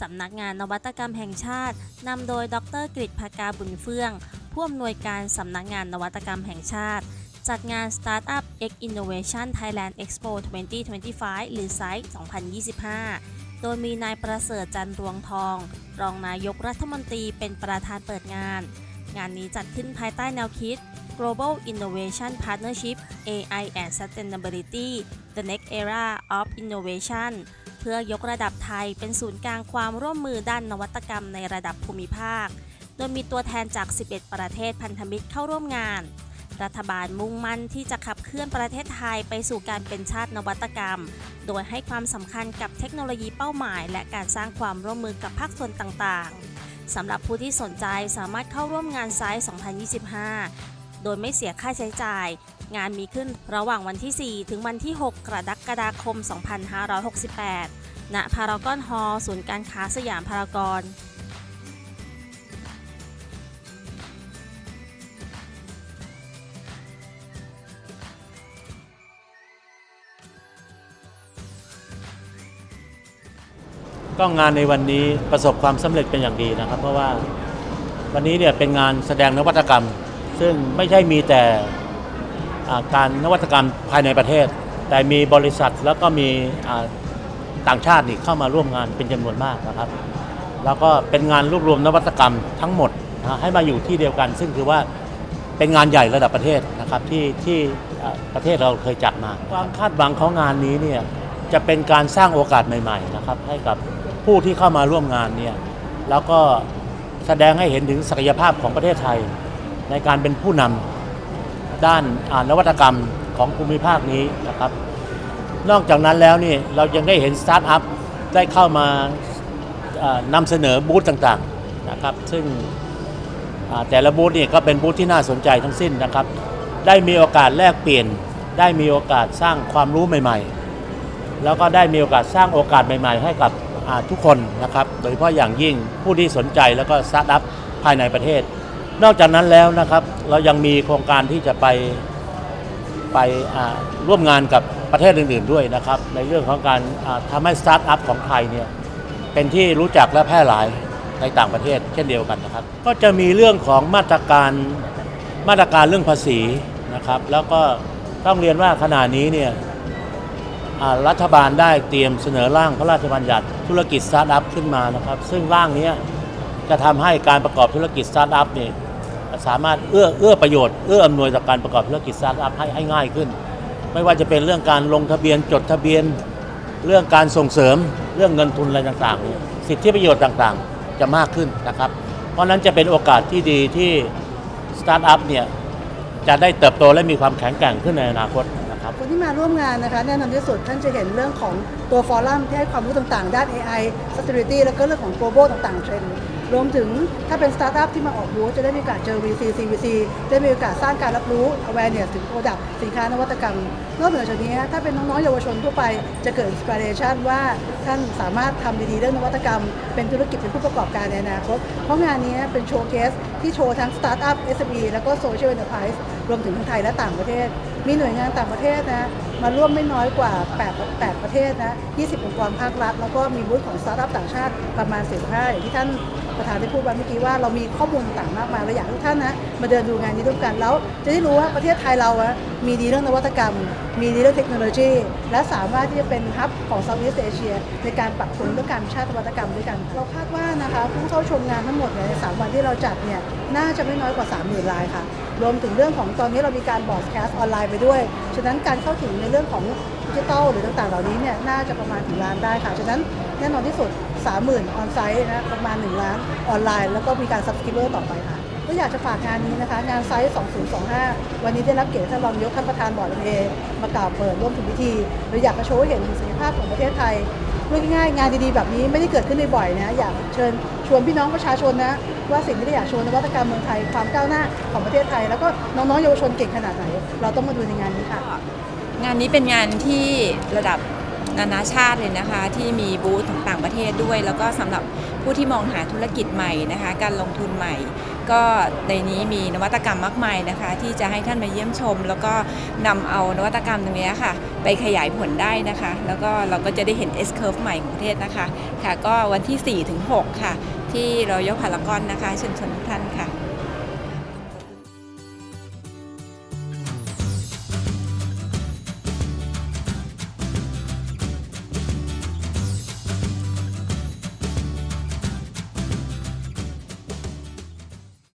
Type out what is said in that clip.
สำนักงานนวัตกรรมแห่งชาตินำโดย ดรกฤษภากาบุญเฟื่อง ผู้อำนวยการสำนักงานนวัตกรรมแห่งชาติ จัดงาน Startup X Innovation Thailand Expo 2025 หรือ SITE 2025 โดยมีนายประเสริฐจันรวงทอง รองนายกรัฐมนตรีเป็นประธานเปิดงาน งานนี้จัดขึ้นภายใต้แนวคิด Global Innovation Partnership AI and Sustainability The Next Era of Innovation เพื่อยกระดับไทยเป็นศูนย์กลางความร่วมมือด้านนวัตกรรมในระดับภูมิภาค โดยมีตัวแทนจาก 11 ประเทศพันธมิตรเข้าร่วมงาน รัฐบาลมุ่งมั่นที่จะขับเคลื่อนประเทศไทยไปสู่การเป็นชาตินวัตกรรม โดยให้ความสำคัญกับเทคโนโลยีเป้าหมาย และการสร้างความร่วมมือกับภาคส่วนต่างๆสำหรับผู้ที่สนใจสามารถเข้าร่วมงานไซส์2025 โดยไม่เสียค่าใช้จ่าย งานมีขึ้นระหว่างวันที่ 4 ถึงวันที่ 6 กรกฎาคม 2568 ณ พารากอนฮอลล์ศูนย์การค้าสยามพารากอนก็งานในวันนี้ประสบความสำเร็จเป็นอย่างดีนะครับ เพราะว่าวันนี้เนี่ยเป็นงานแสดงนวัตกรรม ซึ่งไม่ใช่มีแต่ การนวัตกรรมภายในประเทศ แต่มีบริษัทแล้วก็มีต่างชาตินี่เข้ามาร่วมงานเป็นจำนวนมากนะครับ แล้วก็เป็นงานรวบรวมนวัตกรรมทั้งหมดให้มาอยู่ที่เดียวกัน ซึ่งคือว่าเป็นงานใหญ่ระดับประเทศนะครับที่ที่ประเทศเราเคยจัดมาความคาดหวังของงานนี้เนี่ยจะเป็นการสร้างโอกาสใหม่ๆนะครับให้กับผู้ที่เข้ามาร่วมงานเนี่ยแล้วก็แสดงให้เห็นถึงศักยภาพของประเทศไทย ในการเป็นผู้นำ ด้านนวัตกรรมของภูมิภาคนี้นะครับ นอกจากนั้นแล้วนี่เรายังได้เห็นสตาร์ทอัพได้เข้ามานำเสนอบูธต่างๆนะครับ ซึ่งแต่ละบูธนี่ก็เป็นบูธที่น่าสนใจทั้งสิ้นนะครับ ได้มีโอกาสแลกเปลี่ยน ได้มีโอกาสสร้างความรู้ใหม่ ๆ แล้วก็ได้มีโอกาสสร้างโอกาสใหม่ ๆ ให้กับทุกคนนะครับ โดยเฉพาะอย่างยิ่งผู้ที่สนใจแล้วก็สตาร์ทอัพภายในประเทศ นอกจากนั้นแล้วนะครับเรายังมีโครงการที่จะไปไปร่วมงานกับประเทศอื่น ๆด้วยนะครับ ในเรื่องของการอ่าทำให้สตาร์ทอัพของไทยเนี่ยเป็นที่รู้จักและแพร่หลายในต่างประเทศเช่นเดียวกันนะครับ ก็จะมีเรื่องของมาตรการมาตรการเรื่องภาษีนะครับ แล้วก็ต้องเรียนว่าขณะนี้เนี่ยรัฐบาลได้เตรียมเสนอร่างพระราชบัญญัติธุรกิจสตาร์ทอัพขึ้นมานะครับ ซึ่งร่างนี้จะทำให้การประกอบธุรกิจสตาร์ทอัพเนี่ย สามารถเอื้อเอื้อประโยชน์ เอื้ออำนวยต่อการประกอบธุรกิจสตาร์ทอัพให้ให้ง่ายขึ้น ไม่ว่าจะเป็นเรื่องการลงทะเบียนจดทะเบียน เรื่องการส่งเสริมเรื่องเงินทุนอะไรต่างๆ สิทธิประโยชน์ต่างๆ จะมากขึ้นนะครับ เพราะฉะนั้นจะเป็นโอกาสที่ดีที่สตาร์ทอัพเนี่ยจะได้เติบโตและมีความแข็งแกร่งขึ้นในอนาคตนะครับคนที่มาร่วมงานนะคะแน่นอนที่สุดท่านจะเห็นเรื่องของตัวฟอรัมที่ให้ความรู้ต่างๆ ด้าน AI Security แล้วก็เรื่องของ global ต่างๆเทรนด์ รวมถึงถ้าเป็นสตาร์ทอัพที่มาออกบูธจะได้มีโอกาสเจอ VC CVC ได้มีโอกาสสร้างการรับรู้ awareness ถึง product สินค้านวัตกรรม นอกเหนือจากนี้ ถ้าเป็นน้องๆเยาวชนทั่วไปจะเกิด inspiration ว่าท่านสามารถทำดีๆเรื่องนวัตกรรม เป็นธุรกิจเป็นผู้ประกอบการในอนาคตเพราะงานนี้เป็นโชว์เคสที่โชว์ทั้งสตาร์ทอัพ SME แล้วก็ social enterprise รวมถึงทั้งไทยและต่างประเทศ มีหน่วยงานต่างประเทศนะมาร่วมไม่น้อยกว่า 8 8 ประเทศนะ 20 องค์กรภาครัฐ แล้วก็มีบูธของสตาร์ทอัพต่างชาติประมาณ 45อย่างที่ท่าน ประธานได้พูดไว้เมื่อกี้ว่าเรามีข้อมูลต่างๆมากมายเราอยากทุกท่านนะมาเดินดูงานนี้ร่วมกันแล้วจะได้รู้ว่าประเทศไทยเราอะมีดีเรื่องนวัตกรรม มีดีเรื่องเทคโนโลยี และสามารถที่จะเป็นฮับของ Southeast Asia ในการปรับปรุงเรื่องการชาตินวัตกรรมด้วยกัน เราคาดว่านะคะผู้เข้าชมงานทั้งหมดเนี่ยในสามวันที่เราจัดเนี่ยน่าจะไม่น้อยกว่า 30,000รายค่ะ รวมถึงเรื่องของตอนนี้เรามีการบอร์ดแคสต์ออนไลน์ไปด้วย ฉะนั้นการเข้าถึงในเรื่องของดิจิทัลหรือต่างๆ เหล่านี้เนี่ยน่าจะประมาณถึงล้านได้ค่ะ ฉะนั้นแน่นอนที่สุด 30,000 ออนไซต์นะประมาณ 1 ล้านออนไลน์ แล้วก็มีการซับสคริปเปอร์ต่อไปค่ะก็อยากจะฝากงานนี้นะคะ งานไซส์2025 วันนี้ได้รับเกียรติท่านรองนายกท่านประธานบอร์ดเอมากล่าวเปิดร่วมถึงพิธีเราอยากจะโชว์ให้เห็นถึงศักยภาพของประเทศไทยพูดง่ายๆงานดีๆแบบนี้ไม่ได้เกิดขึ้นบ่อยๆนะอยากเชิญชวนพี่น้องประชาชนนะว่าสิ่งที่เราอยากชว์นวัตกรรมเมืองไทยความก้าวหน้าของประเทศไทย แล้วก็น้องๆเยาวชนเก่งขนาดไหน เราต้องมาดูในงานนี้ค่ะ งานนี้เป็นงานที่ระดับ นานาชาติเลยนะคะ ที่มีบูธของต่างประเทศด้วย แล้วก็สำหรับผู้ที่มองหาธุรกิจใหม่นะคะ การลงทุนใหม่ ก็ในนี้มีนวัตกรรมมากมายนะคะ ที่จะให้ท่านมาเยี่ยมชม แล้วก็นำเอานวัตกรรมตรงนี้ค่ะ ไปขยายผลได้นะคะ แล้วก็เราก็จะได้เห็น S curve ใหม่ของประเทศนะคะค่ะ ก็วันที่4-6ค่ะ ที่รอยัลพารากอนนะคะเชิญชวนทุกท่านค่ะ